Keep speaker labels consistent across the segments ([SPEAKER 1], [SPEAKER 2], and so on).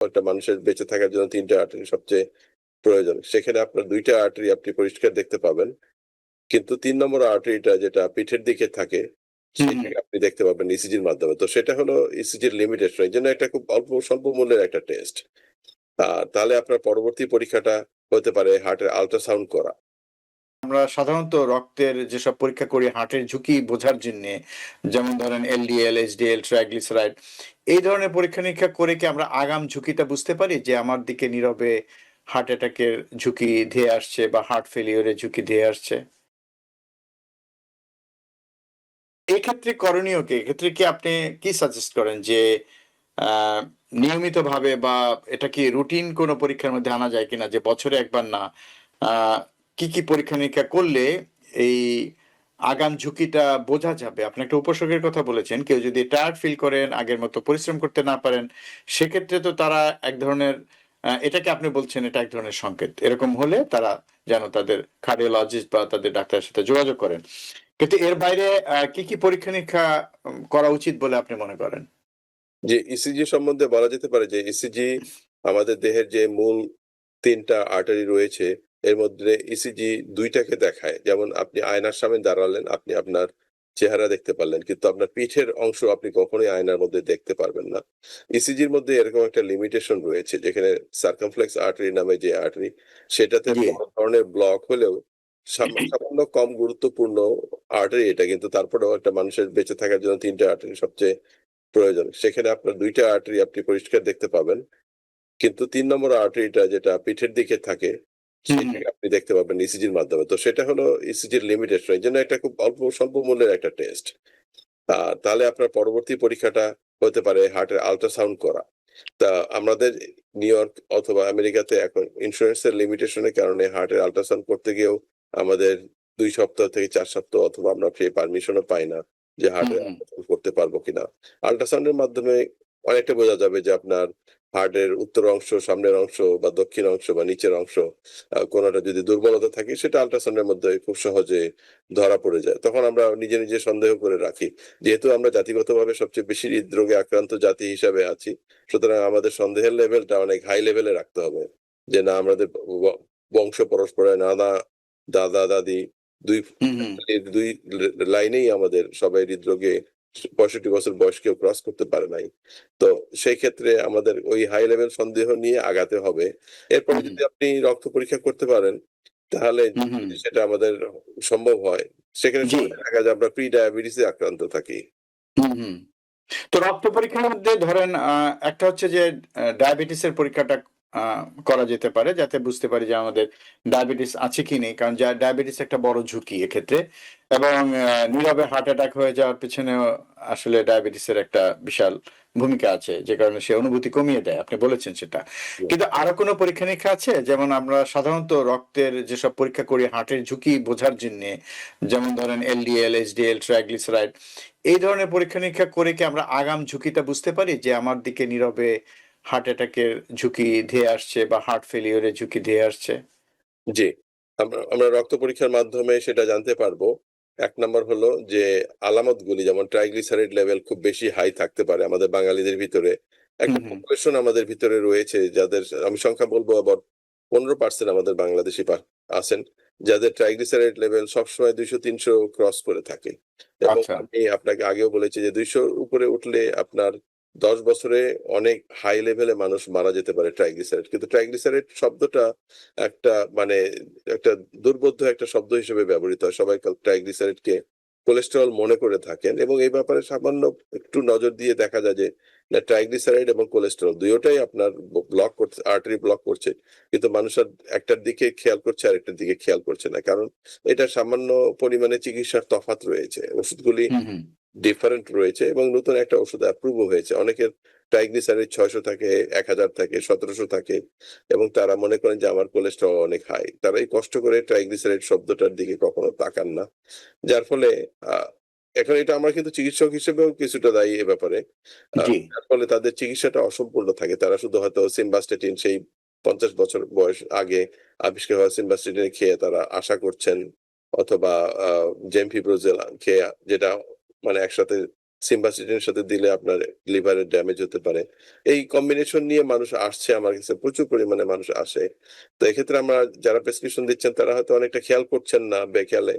[SPEAKER 1] একটা মানুষের বেঁচে থাকার জন্য তিনটা আর্টারি সবচেয়ে প্রয়োজন। সেখানে আপনার দুইটা আর্টারি আপনি পরিষ্কার দেখতে পাবেন। কিন্তু তিন নম্বর আর্টারিটা যেটা পিঠের দিকে থাকে আপনি দেখতে পাবেন ইসিজির মাধ্যমে। তো সেটা হলো ইসিজির লিমিটেশন এই জন্য একটা খুব অল্প স্বল্প মূল্যের একটা টেস্ট আর তাহলে আপনার পরবর্তী পরীক্ষাটা হতে পারে হার্টের আলট্রাসাউন্ড করা।
[SPEAKER 2] আমরা সাধারণত রক্তের যেসব পরীক্ষা করি, হার্টের ঝুঁকি বোঝার জন্য, যেমন ধরেন এলডিএল এইচডিএল ট্রাইগ্লিসারাইড এই ধরনের পরীক্ষা নিরীক্ষা করে কি আমরা আগাম ঝুঁকিটা বুঝতে পারি? যে আমার দিকে নীরবে হার্ট অ্যাটাকের ঝুঁকি ধেয়ে আসছে বা হার্ট ফেলিওরের ঝুঁকি ধেয়ে আসছে? এক্ষেত্রে করণীয় কি? এক্ষেত্রে কি আপনি কি সাজেস্ট করেন যে নিয়মিতভাবে বা এটা কি রুটিন কোনো পরীক্ষার মধ্যে আনা যায় কিনা? যে বছরে একবার না কি কি পরীক্ষা নিরীক্ষা করলে এই আগাম ঝুঁকিটা বোঝা যাবে? আপনি একটা উপসর্গের কথা বলেছেন, কেউ যদি টায়ার্ড ফিল করেন, আগের মতো পরিশ্রম করতে না পারেন, সেক্ষেত্রে তো তারা এক ধরনের এটাকে আপনি বলছেন এটা এক ধরনের সংকেত। এরকম হলে তারা যেন তাদের কার্ডিওলজিস্ট বা তাদের ডাক্তারের সাথে যোগাযোগ করেন। কিন্তু এর বাইরে কি কি পরীক্ষা নিরীক্ষা করা উচিত বলে আপনি মনে করেন?
[SPEAKER 1] যে ইসিজি সম্বন্ধে বলা যেতে পারে যে ইসিজি আমাদের দেহের যে মূল তিনটা আর্টারি রয়েছে এর মধ্যে ইসিজি দুইটাকে দেখায়। যেমন আপনি আয়নার সামনে দাঁড়ালেন আপনি আপনার চেহারা দেখতে পারলেন কিন্তু আপনার পিঠের অংশ আপনি কখনোই আয়নার মধ্যে দেখতে পারবেন না। ইসিজির মধ্যে এরকম একটা লিমিটেশন রয়েছে যেখানে সার্কামফ্লেক্স আর্টারি নামে যে আর্টারি সেটাতে। বড় ধরনের ব্লক হলেও সাম- সামান্য কম গুরুত্বপূর্ণ আর্টারি এটা কিন্তু তারপরেও একটা মানুষের বেঁচে থাকার জন্য তিনটা আর্টারি সবচেয়ে প্রয়োজন। সেখানে আপনার দুইটা আর্টারি আপনি পরিষ্কার দেখতে পাবেন কিন্তু তিন নম্বর আর্টারিটা যেটা পিঠের দিকে থাকে আপনি দেখতে পাবেন ইসিজির মাধ্যমে। তো সেটা হলো ইসিজির লিমিটেশন এই জন্য একটা খুব অল্প স্বল্প মূল্যের একটা টেস্ট তাহলে আপনার পরবর্তী পরীক্ষাটা হতে পারে হার্টের আল্ট্রাসাউন্ড করা। তা আমাদের নিউ ইয়র্ক অথবা আমেরিকাতে এখন ইন্স্যুরেন্সের লিমিটেশনের কারণে হার্টের আল্ট্রাসাউন্ড করতে গিয়েও আমাদের দুই সপ্তাহ থেকে চার সপ্তাহ অথবা আমরা সেই পারমিশনও পাই না যে হার্টের। করতে পারব কিনা। আল্ট্রাসাউন্ডের মাধ্যমে অনেকটা বোঝা যাবে যে আপনার হার্টের উত্তর অংশ সামনের অংশ বা দক্ষিণ অংশ বা নিচের অংশ কোনোটা যদি দুর্বলতা থাকে সেটা আল্ট্রাসাউন্ডের মধ্যে খুব সহজে ধরা পড়ে যায়। তখন আমরা নিজে নিজে সন্দেহ করে রাখি। যেহেতু আমরা জাতিগতভাবে সবচেয়ে বেশি হৃদরোগে আক্রান্ত জাতি হিসাবে আছি সুতরাং আমাদের সন্দেহের লেভেলটা অনেক হাই লেভেলে রাখতে হবে। যে না আমাদের বংশ পরস্পরের নানা দাদা দাদি দুই দুই লাইনেই আমাদের সবাই হৃদরোগে পঁয়ষট্টি বছর বয়স কেউ ক্রস করতে পারে নাই। তো সেই ক্ষেত্রে আমাদের ওই হাই লেভেল সন্দেহ নিয়ে আগাতে হবে। এরপরে। যদি আপনি রক্ত পরীক্ষা করতে পারেন তাহলে সেটা আমাদের সম্ভব হয় সেখানে দেখা যায় আমরা প্রি ডায়াবেটিসে আক্রান্ত থাকি।
[SPEAKER 2] তো রক্ত পরীক্ষার মধ্যে ধরেন একটা হচ্ছে যে ডায়াবেটিসের পরীক্ষাটা করা যেতে পারে যাতে বুঝতে পারি যে আমাদের ডায়াবেটিস আছে কি নেই। কারণ যা ডায়াবেটিস একটা বড় ঝুঁকি এক্ষেত্রে। এবং নীরবে হার্ট অ্যাটাক হয়ে যাওয়ার পেছনেও আসলে ডায়াবেটিসের একটা বিশাল ভূমিকা আছে। যে কারণে সে অনুভূতি কমিয়ে দেয়। আপনি বলেছেন সেটা। কিন্তু আরও কোনো পরীক্ষা নিরীক্ষা আছে? যেমন আমরা সাধারণত রক্তের যেসব পরীক্ষা করি হার্টের ঝুঁকি বোঝার জন্য যেমন ধরেন এলডিএল এইচডিএল ট্রাইগ্লিসারাইড এই ধরনের পরীক্ষা নিরীক্ষা করে কি আমরা আগাম ঝুঁকিটা বুঝতে পারি? যে আমার দিকে নীরবে হার্ট অ্যাটাকের ঝুঁকি ধেয়ে আসছে বা হার্ট ফেলিওরের ঝুঁকি ধেয়ে আসছে
[SPEAKER 1] জি আমরা রক্ত পরীক্ষার মাধ্যমে সেটা জানতে পারব এক নম্বর হলো যে আলামতগুলি যেমন ট্রাইগ্লিসারাইড লেভেল খুব বেশি হাই থাকতে পারে আমাদের বাঙালিদের ভিতরে একটা। পপুলেশন আমাদের ভিতরে রয়েছে যাদের আমি সংখ্যা বলব আবার পনেরো পার্সেন্ট আমাদের বাংলাদেশি আছেন যাদের ট্রাইগ্লিসারাইড লেভেল সবসময় দুইশো তিনশো ক্রস করে থাকে এবং
[SPEAKER 2] আচ্ছা।
[SPEAKER 1] আমি আপনাকে আগেও বলেছি যে দুইশোর উপরে উঠলে আপনার দশ বছরে অনেক হাই লেভেলে মানুষ মারা যেতে পারে ট্রাইগ্লিসারাইড কিন্তু ট্রাইগ্লিসারাইড শব্দটা একটা মানে একটা দুর্বোধ্য একটা শব্দ হিসেবে ব্যবহৃত হয়। সবাই ট্রাইগ্লিসারাইড কে কোলেস্টেরল মনে করে থাকেন এবং এই ব্যাপারে সামান্য একটু নজর দিয়ে দেখা যায় যে, না ট্রাইগ্লিসারাইড এবং কোলেস্টেরল দুইটাই আপনার ব্লক করছে আর্টারি ব্লক করছে। কিন্তু মানুষ আর একটার দিকে খেয়াল করছে আর একটার দিকে খেয়াল করছে না। কারণ এটা সামান্য পরিমাণে চিকিৎসার তফাৎ রয়েছে। ওষুধগুলি। ডিফারেন্ট রয়েছে এবং নতুন একটা ওষুধ অ্যাপ্রুভ হয়েছে। অনেকের ট্রাইগ্লিসারাইড ছয়শো থাকে এক হাজার থাকে সতেরোশো থাকে এবং তারা মনে করেন যে আমার কোলেস্ট্রল অনেক হাই তারা এই কষ্ট করে ট্রাইগ্লিসারাইড শব্দটার দিকে কখনো তাকান না। যার ফলে এখন এটা আমরা কিন্তু চিকিৎসক হিসেবেও কিছুটা দায়ী এ ব্যাপারে। যার ফলে তাদের চিকিৎসাটা অসম্পূর্ণ থাকে। তারা শুধু হয়তো সিম্বাস্টেটিন সেই পঞ্চাশ বছর বয়স আগে আবিষ্কার হওয়া সিম্বাস্টেটিন খেয়ে তারা আশা করছেন অথবা জেমফিব্রোজেল খেয়ে যেটা মানে একসাথে সিম্বাসিটিনের সাথে দিলে আপনার লিভারের ড্যামেজ হতে পারে। এই কম্বিনেশন নিয়ে মানুষ আসছে আমার কাছে, প্রচুর পরিমাণে মানুষ আসে। তো এক্ষেত্রে আমরা যারা প্রেসক্রিপশন দিচ্ছেন, তারা হয়তো অনেকটা খেয়াল করছেন না বেখেয়ালে।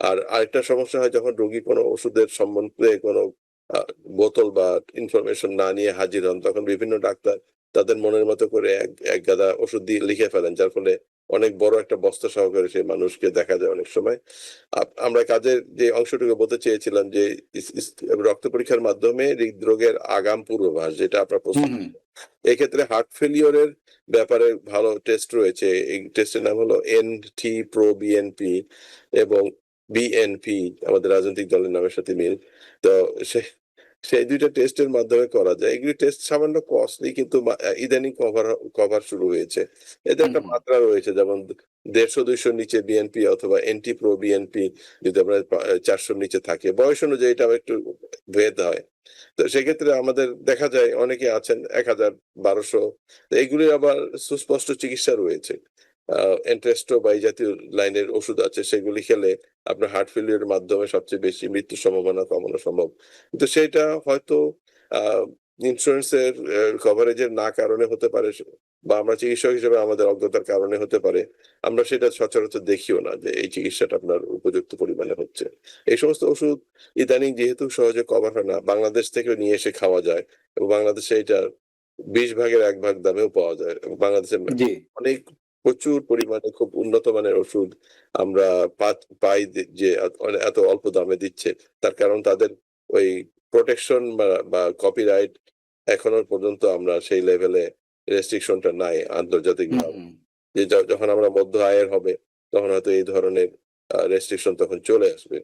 [SPEAKER 1] আর আরেকটা সমস্যা হয়, যখন রোগী কোনো ওষুধের সম্বন্ধে কোনো বোতল বা ইনফরমেশন না নিয়ে হাজির হন, তখন বিভিন্ন ডাক্তার তাদের মনের মতো করে এক গাদা ওষুধ দিয়ে লিখে ফেলেন, যার ফলে অনেক বড় একটা বস্তা সহকারে সেই মানুষকে দেখা যায় অনেক সময়। আমরা কাজের যে অংশটুকু বলতে চেয়েছিলাম যে রক্ত পরীক্ষার মাধ্যমে হৃদরোগের আগাম পূর্বাভাস যেটা আপনার প্রশ্ন। এক্ষেত্রে হার্ট ফেলিওরের ব্যাপারে ভালো টেস্ট রয়েছে। এই টেস্টের নাম হলো এন টি প্রো বিএনপি এবং বিএনপি আমাদের রাজনৈতিক দলের নামের সাথে মিল। তো সে সেই দুইটা টেস্টের মাধ্যমে করা যায়। এগুলি টেস্ট সামান্য কস্টলি কিন্তু ইদানিং কভার কভার শুরু হয়েছে। এদের একটা মাত্রা রয়েছে যেমন দেড়শো দুইশোর নিচে বিএনপি অথবা এনটি প্রো বিএনপি যদি আপনার চারশোর নিচে থাকে। বয়স অনুযায়ী এটা একটু ভেদ হয়। তো সেক্ষেত্রে আমাদের দেখা যায় অনেকে আছেন এক হাজার বারোশো। এগুলি আবার সুস্পষ্ট চিকিৎসা রয়েছে। এন্ট্রেস্টো বা এই জাতীয় লাইনের ওষুধ আছে সেগুলি খেলে আপনার হার্ট ফেলিয়ারের মাধ্যমে সবচেয়ে বেশি মৃত্যুর সম্ভাবনা কমানো সম্ভব। কিন্তু সেটা হয়তো ইন্স্যুরেন্সের কভারেজের না কারণে হতে পারে বা আমরা চিকিৎসক হিসেবে আমাদের অজ্ঞতার কারণে হতে পারে আমরা সেটা সচরাচর দেখিও না যে এই চিকিৎসাটা আপনার উপযুক্ত পরিমাণে হচ্ছে। এই সমস্ত ওষুধ ইদানিং যেহেতু সহজে কভার হয় না বাংলাদেশ থেকে নিয়ে এসে খাওয়া যায় এবং বাংলাদেশে এটা বিশ ভাগের এক ভাগ দামেও পাওয়া যায় এবং বাংলাদেশে
[SPEAKER 2] জি।
[SPEAKER 1] অনেক প্রচুর পরিমাণে খুব উন্নত মানের ওষুধ আমরা পাই যে- যে এত- অল্প দামে দিচ্ছে। তার কারণ তাদের ওই প্রোটেকশন বা কপিরাইট এখনও পর্যন্ত আমরা সেই লেভেলে রেস্ট্রিকশনটা নাই আন্তর্জাতিক। যে যখন আমরা মধ্য আয়ের হবে তখন হয়তো এই ধরনের রেস্ট্রিকশন তখন চলে আসবে।